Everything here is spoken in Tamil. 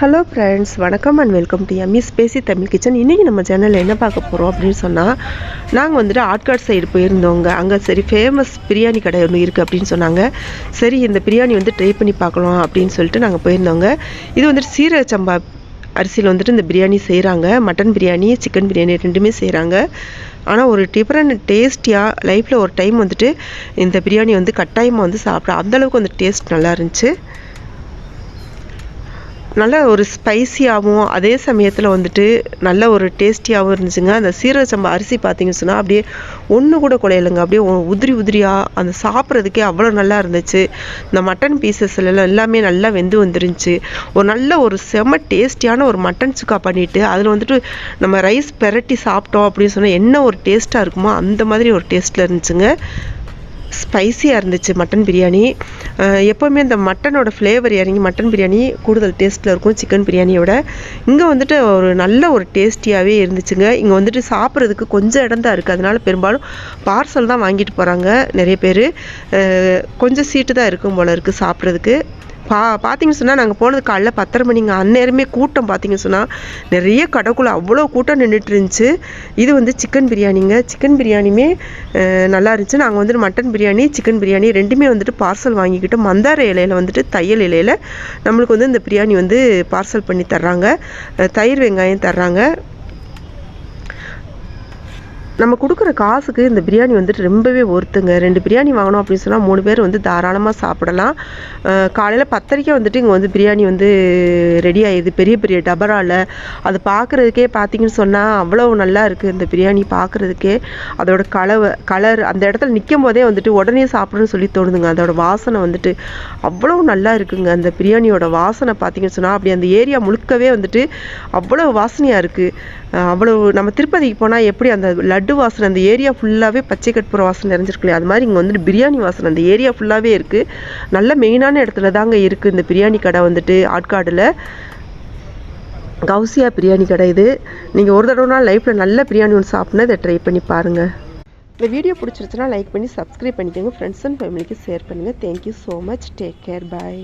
ஹலோ ஃப்ரெண்ட்ஸ் வணக்கம் அண்ட் வெல்கம் டு எம்இஸ் பேசி தமிழ் கிச்சன் இன்றைக்கி நம்ம சேனலில் என்ன பார்க்க போகிறோம் அப்படின்னு சொன்னால் நாங்கள் வந்துட்டு ஆட்காட் சைடு போயிருந்தோங்க. அங்கே சரி ஃபேமஸ் பிரியாணி கடை ஒன்று இருக்குது அப்படின்னு சொன்னாங்க. சரி இந்த பிரியாணி வந்து ட்ரை பண்ணி பார்க்கலாம் அப்படின்னு சொல்லிட்டு நாங்கள் போயிருந்தோங்க. இது வந்துட்டு சீரக சம்பா அரிசியில் வந்துட்டு இந்த பிரியாணி செய்கிறாங்க மட்டன் பிரியாணி சிக்கன் பிரியாணி ரெண்டுமே செய்கிறாங்க ஆனால் ஒரு டிஃப்ரெண்ட் டேஸ்டியாக லைஃப்பில் ஒரு டைம் வந்துட்டு இந்த பிரியாணி வந்து கட்டாயமாக வந்து சாப்பிட அந்தளவுக்கு வந்து டேஸ்ட் நல்லா இருந்துச்சு. நல்ல ஒரு ஸ்பைசியாகவும் அதே சமயத்தில் வந்துட்டு நல்ல ஒரு டேஸ்டியாகவும் இருந்துச்சுங்க. அந்த சீரக சம்பா அரிசி பார்த்தீங்கன்னு சொன்னால் அப்படியே ஒன்று கூட குலையலைங்க. அப்படியே உதிரி உதிரியாக அந்த சாப்பிட்றதுக்கே அவ்வளோ நல்லா இருந்துச்சு. இந்த மட்டன் பீசஸ்ல எல்லாமே நல்லா வெந்து வந்துருந்துச்சு. ஒரு நல்ல ஒரு செம டேஸ்டியான ஒரு மட்டன் சுக்கா பண்ணிவிட்டு அதில் வந்துட்டு நம்ம ரைஸ் பெரட்டி சாப்பிட்டோம் அப்படின்னு சொன்னால் என்ன ஒரு டேஸ்ட்டாக இருக்குமோ அந்த மாதிரி ஒரு டேஸ்ட்டில் இருந்துச்சுங்க. ஸ்பைசியாக இருந்துச்சு மட்டன் பிரியாணி. எப்போவுமே இந்த மட்டனோட ஃப்ளேவர் இறங்கி மட்டன் பிரியாணி கூடுதல் டேஸ்ட்டில் இருக்கும் சிக்கன் பிரியாணியோட. இங்கே வந்துட்டு ஒரு நல்ல ஒரு டேஸ்டியாகவே இருந்துச்சுங்க. இங்கே வந்துட்டு சாப்பிட்றதுக்கு கொஞ்சம் இடம் தான் இருக்குது அதனால பெரும்பாலும் பார்சல் தான் வாங்கிட்டு போகிறாங்க நிறைய பேர். கொஞ்சம் சீட்டு தான் இருக்கும் போல இருக்குது சாப்பிட்றதுக்கு. பா பார்த்தீங்க சொன்னால் நாங்கள் போனது காலைல பத்தரை மணிங்க. அந்நேரமே கூட்டம் பார்த்தீங்கன்னு சொன்னால் நிறைய கடைக்குள்ள அவ்வளோ கூட்டம் நின்றுட்டு இருந்துச்சு. இது வந்து சிக்கன் பிரியாணிங்க. சிக்கன் பிரியாணியுமே நல்லா இருந்துச்சு. நாங்கள் வந்துட்டு மட்டன் பிரியாணி சிக்கன் பிரியாணி ரெண்டுமே வந்துட்டு பார்சல் வாங்கிக்கிட்டு மந்தார இலையில் வந்துட்டு தையல் இலையில நம்மளுக்கு வந்து இந்த பிரியாணி வந்து பார்சல் பண்ணி தர்றாங்க. தயிர் வெங்காயம் தர்றாங்க. நம்ம கொடுக்குற காசுக்கு இந்த பிரியாணி வந்துட்டு ரொம்பவே ஒருத்துங்க ரெண்டு பிரியாணி வாங்கினோம் அப்படின்னு சொன்னால் மூணு பேர் வந்து தாராளமாக சாப்பிடலாம். காலையில் பத்தரைக்கே வந்துட்டு இங்கே வந்து பிரியாணி வந்து ரெடி ஆகிடுது பெரிய பெரிய டபரால அது பார்க்குறதுக்கே பார்த்தீங்கன்னு சொன்னால் அவ்வளோ நல்லா இருக்குது இந்த பிரியாணி பார்க்குறதுக்கே அதோட கலவை கலர் அந்த இடத்துல நிற்கும் போதே வந்துட்டு உடனே சாப்பிடணும்னு சொல்லி தோணுதுங்க. அதோட வாசனை வந்துட்டு அவ்வளோ நல்லா இருக்குங்க. அந்த பிரியாணியோட வாசனை பார்த்தீங்கன்னு சொன்னால் அப்படி அந்த ஏரியா முழுக்கவே வந்துட்டு அவ்வளோ வாசனையாக இருக்குது அவ்வளோ நம்ம திருப்பதிக்கு போனால் எப்படி அந்த லட்டு ஃபுட்டு வாசனை அந்த ஏரியா ஃபுல்லாகவே பச்சை கற்பூர வாசனை நிறைஞ்சிருக்கு அது மாதிரி இங்கே வந்துட்டு பிரியாணி வாசனை அந்த ஏரியா ஃபுல்லாகவே இருக்குது நல்ல மெயினான இடத்துல தாங்க இருக்குது இந்த பிரியாணி கடை வந்துட்டு ஆட்காடில். கவுசியா பிரியாணி கடை இது. நீங்கள் ஒரு தடவை லைஃப்பில் நல்ல பிரியாணி ஒன்று சாப்பிட்னா இதை ட்ரை பண்ணி பாருங்கள் இந்த வீடியோ பிடிச்சிருச்சுன்னா லைக் பண்ணி சப்ஸ்கிரைப் பண்ணிக்கோங்க. ஃப்ரெண்ட்ஸ் அண்ட் ஃபேமிலிக்கு ஷேர் பண்ணுங்கள் thank you so much take care bye